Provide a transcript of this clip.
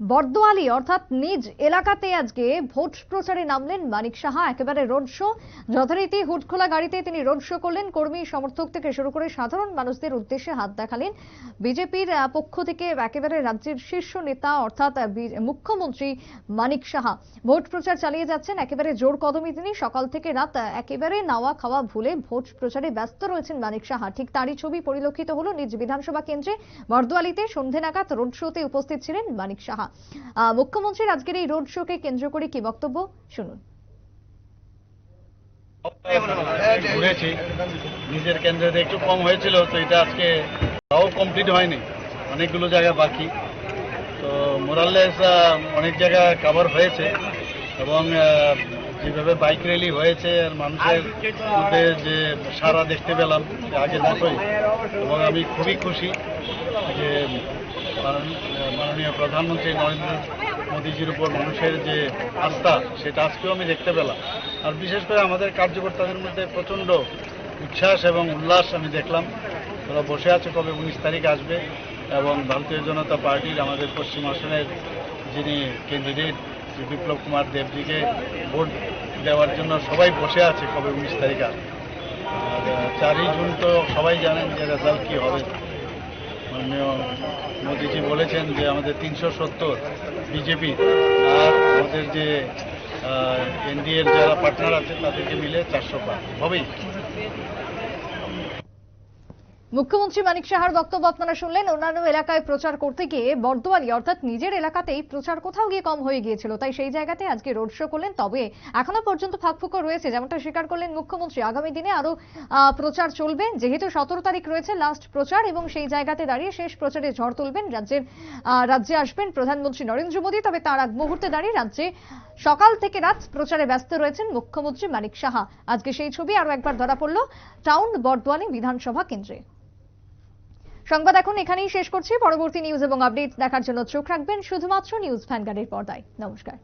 বর্দোয়ালি, অর্থাৎ নিজ এলাকাতে আজকে ভোট প্রচারে নামলেন মানিক সাহা, একেবারে রোড শো। যথারীতি হুটখোলা গাড়িতে তিনি রোড শো করলেন। কর্মী, সমর্থক থেকে শুরু করে সাধারণ মানুষদের উদ্দেশ্যে হাত দেখালেন। বিজেপির পক্ষ থেকে একেবারে রাজ্যের শীর্ষ নেতা, অর্থাৎ মুখ্যমন্ত্রী মানিক সাহা। ভোট প্রচার চালিয়ে যাচ্ছেন, একেবারে জোর কদমে তিনি। সকাল থেকে রাত একেবারে নাওয়া খাওয়া ভুলে ভোট প্রচারে ব্যস্ত রয়েছেন মানিক সাহা। ঠিক তারই ছবি পরিলক্ষিত হলো নিজ বিধানসভা কেন্দ্রে। বর্দোয়ালিতে সন্ধে নাগাদ রোড শোতে উপস্থিত ছিলেন মানিক সাহা। আহ, মুখ্যমন্ত্রীর আজকের এই রোড শোকে কেন্দ্র করে কি বক্তব্য? শুনুন। ঘুরেছি নিজের কেন্দ্রে একটু কম হয়েছিল তো এটা আজকে তাও কমপ্লিট হয়নি। অনেকগুলো জায়গা বাকি। তো মোরাললেস অনেক জায়গা কাভার হয়েছে এবং যেভাবে বাইক র্যালি হয়েছে আর মানুষের মধ্যে যে সারা দেখতে পেলাম যে আগের মতোই। এবং আমি খুবই খুশি যে মাননীয় প্রধানমন্ত্রী নরেন্দ্র মোদীজির উপর মানুষের যে আস্থা, সেটা আজকেও আমি দেখতে পেলাম। আর বিশেষ করে আমাদের কার্যকর্তাদের মধ্যে প্রচণ্ড উচ্ছ্বাস এবং উল্লাস আমি দেখলাম। ওরা বসে আছে কবে উনিশ তারিখ আসবে এবং ভারতীয় জনতা পার্টির আমাদের পশ্চিম আসনের যিনি ক্যান্ডিডেট বিপ্লব কুমার দেবজিকে ভোট দেওয়ার জন্য সবাই বসে আছে কবে উনিশ তারিখ আসবে। আর চারই জুন তো সবাই জানেন যে রেজাল্ট কী হবে। মাননীয় মোদীজি বলেছেন যে আমাদের তিনশো সত্তর বিজেপি আর আমাদের যে এনডিএর যারা পার্টনার আছে তাদেরকে মিলে চারশো পার হবেই। মুখ্যমন্ত্রী মানিক সাহার বক্তব্য আপনারা শুনলেন। অন্যান্য এলাকায় প্রচার করতে গিয়ে বর্দোয়ালি, অর্থাৎ নিজের এলাকাতেই প্রচার কোথাও গিয়ে কম হয়ে গিয়েছিল। তাই সেই জায়গাতে আজকে রোড শো করলেন। তবে এখনও পর্যন্ত ফাঁকফুকো রয়েছে, যেমনটা স্বীকার করলেন মুখ্যমন্ত্রী। আগামী দিনে আরও প্রচার চলবে। যেহেতু সতেরো তারিখ রয়েছে লাস্ট প্রচার এবং সেই জায়গাতে দাঁড়িয়ে শেষ প্রচারে ঝড় তুলবেন রাজ্যের রাজ্যে আসবেন প্রধানমন্ত্রী নরেন্দ্র মোদী। তবে তার আগ মুহূর্তে দাঁড়িয়ে রাজ্যে সকাল থেকে রাত প্রচারে ব্যস্ত রয়েছেন মুখ্যমন্ত্রী মানিক সাহা। আজকে সেই ছবি আরও একবার ধরা পড়ল টাউন বর্দোয়ালি বিধানসভা কেন্দ্রে। সংবাদ এখন এখানেই শেষ করছি। পরবর্তী নিউজ এবং আপডেট দেখার জন্য চোখ রাখবেন শুধুমাত্র নিউজ ভ্যানগার্ডের পর্দায়। নমস্কার।